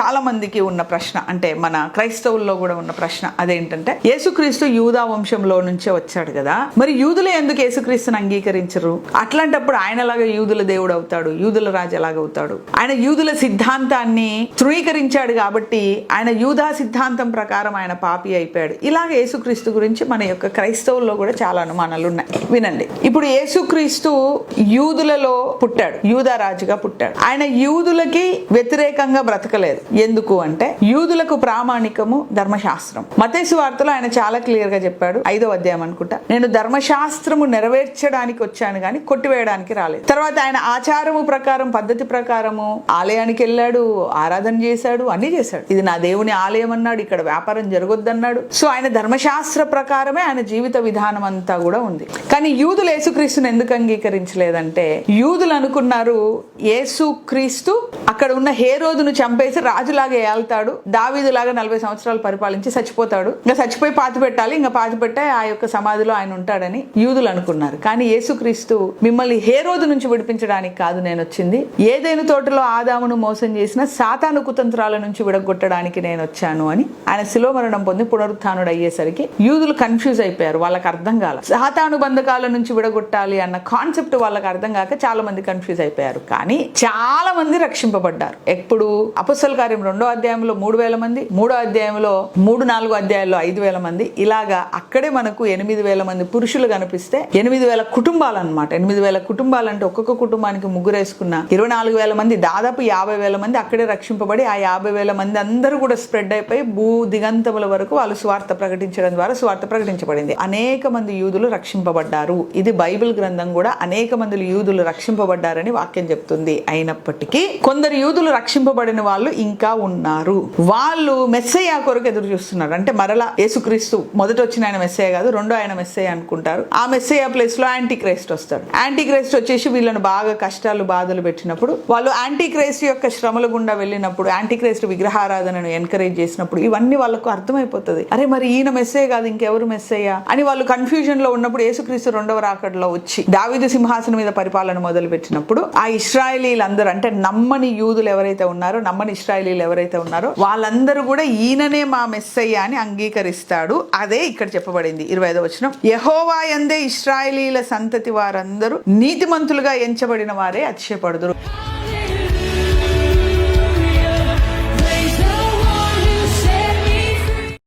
చాలా మందికి ఉన్న ప్రశ్న అంటే మన క్రైస్తవుల్లో కూడా ఉన్న ప్రశ్న అదేంటంటే యేసుక్రీస్తు యూదా వంశంలో నుంచే వచ్చాడు కదా. మరి యూదులు ఎందుకు యేసుక్రీస్తుని అంగీకరించరు? అట్లాంటప్పుడు ఆయనలాగా యూదుల దేవుడు అవుతాడు యూదుల రాజు ఎలాగవుతాడు? ఆయన యూదుల సిద్ధాంతాన్ని తృణీకరించాడు కాబట్టి ఆయన యూదా సిద్ధాంతం ప్రకారం ఆయన పాపి అయిపోయాడు. ఇలాగ యేసుక్రీస్తు గురించి మన యొక్క క్రైస్తవుల్లో కూడా చాలా అనుమానాలు ఉన్నాయి. వినండి. ఇప్పుడు యేసుక్రీస్తు యూదులలో పుట్టాడు యూదా రాజుగా పుట్టాడు. ఆయన యూదులకి వ్యతిరేకంగా బ్రతకలేదు. ఎందుకు అంటే యూదులకు ప్రామాణికము ధర్మశాస్త్రం. మతేసు వార్తలో ఆయన చాలా క్లియర్గా చెప్పాడు. ఐదో అధ్యాయం అనుకుంటా. నేను ధర్మశాస్త్రము నెరవేర్చడానికి వచ్చాను కానీ కొట్టివేయడానికి రాలేదు. తర్వాత ఆయన ఆచారము ప్రకారం పద్ధతి ప్రకారము ఆలయానికి వెళ్ళాడు ఆరాధన చేశాడు అన్ని చేశాడు. ఇది నా దేవుని ఆలయం అన్నాడు ఇక్కడ వ్యాపారం జరగొద్దన్నాడు. సో ఆయన ధర్మశాస్త్ర ప్రకారమే ఆయన జీవిత విధానం అంతా కూడా ఉంది. కానీ యూదులు యేసుక్రీస్తుని ఎందుకు అంగీకరించలేదంటే యూదులు అనుకున్నారు యేసు క్రీస్తు అక్కడ ఉన్న హేరోదును చంపేసి రాజులాగా ఏళ్తాడు. దావీదులాగా నలభై సంవత్సరాలు పరిపాలించి చచ్చిపోతాడు. ఇంకా చచ్చిపోయి పాతి పెట్టాలి. ఇంకా పాతి పెట్టే ఆ యొక్క సమాధిలో ఆయన ఉంటాడని యూదులు అనుకున్నారు. కానీ యేసుక్రీస్తు మిమ్మల్ని హేరోదు నుంచి విడిపించడానికి కాదు నేను వచ్చింది. ఏదైనా తోటలో ఆదామును మోసం చేసిన సాతాను కుతంత్రాల నుంచి విడగొట్టడానికి నేను వచ్చాను అని ఆయన శిలో మరణం పొంది పునరుత్నుడు అయ్యేసరికి యూదులు కన్ఫ్యూజ్ అయిపోయారు. వాళ్ళకి అర్థం కాల సాతాను బంధకాల నుంచి విడగొట్టాలి అన్న కాన్సెప్ట్ వాళ్ళకి అర్థం కాక చాలా మంది కన్ఫ్యూజ్ అయిపోయారు. కానీ చాలా మంది రక్షింపబడ్డారు. ఎప్పుడు అపస్సల కార్యం రెండో అధ్యాయంలో మూడు వేల మంది మూడో అధ్యాయంలో మూడు నాలుగు అధ్యాయాల్లో ఐదు వేల మంది. ఇలాగా అక్కడే మనకు ఎనిమిది వేల మంది పురుషులు కనిపిస్తే ఎనిమిది వేల కుటుంబాలు అనమాట ఎనిమిది వేల కుటుంబాలు అంటే ఒక్కొక్క కుటుంబానికి ముగ్గురేసుకున్న ఇరవై నాలుగు వేల మంది దాదాపు యాభై వేల మంది అక్కడే రక్షింపబడి ఆ యాభై వేల మంది అందరూ కూడా స్ప్రెడ్ అయిపోయి భూ దిగంతముల వరకు వాళ్ళు స్వార్థ ప్రకటించడం ద్వారా స్వార్థ ప్రకటించబడింది. అనేక మంది యూదులు రక్షింపబడ్డారు. ఇది బైబిల్ గ్రంథం కూడా అనేక మంది యూదులు రక్షింపబడ్డారని వాక్యం చెప్తుంది. అయినప్పటికీ కొందరు యూదులు రక్షింపబడిన వాళ్ళు ఇంకా ఉన్నారు. వాళ్ళు మెస్సయ్య కొరకు ఎదురు చూస్తున్నారు. అంటే మరలా యేసుక్రీస్తు మొదట వచ్చిన ఆయన మెస్సయ్య కాదు రెండో ఆయన మెస్సయ్య అనుకుంటారు. ఆ మెస్సయ్య ప్లేస్లో యాంటీ క్రైస్ట్ వస్తాడు. యాంటీ క్రైస్ట్ వచ్చేసి వీళ్ళని బాగా కష్టాలు బాధలు పెట్టినప్పుడు వాళ్ళు యాంటీ క్రైస్ట్ యొక్క శ్రమల గుండా వెళ్ళినప్పుడు యాంటీ క్రైస్ట్ విగ్రహారాధనను ఎంకరేజ్ చేసినప్పుడు ఇవన్నీ వాళ్ళకు అర్థమైపోతుంది. అరే మరి ఈయన మెస్సే కాదు ఇంకెవరు మెస్సయ్య? అని వాళ్ళు కన్ఫ్యూజన్లో ఉన్నప్పుడు యేసుక్రీస్తు రెండవ రాకడలో వచ్చి దావిదు సింహాసనం మీద పరిపాలన మొదలు పెట్టినప్పుడు ఆ ఇస్రాయలీలందరూ అంటే నమ్మని యూదులు ఎవరైతే ఉన్నారో నమ్మని ఇస్రాయలీలు ఎవరైతే ఉన్నారో వాళ్ళందరూ కూడా ఈయననే మా మెస్సయ్య అని అంగీకరిస్తాడు. అదే ఇక్కడ చెప్పబడింది ఇరవై ఐదో వచనం. యహోవా ఎందే ఇస్రాయలీల సంతతి వారందరూ నీతిమంతులుగా ఎంచబడిన వారే అతిశయపడుదురు.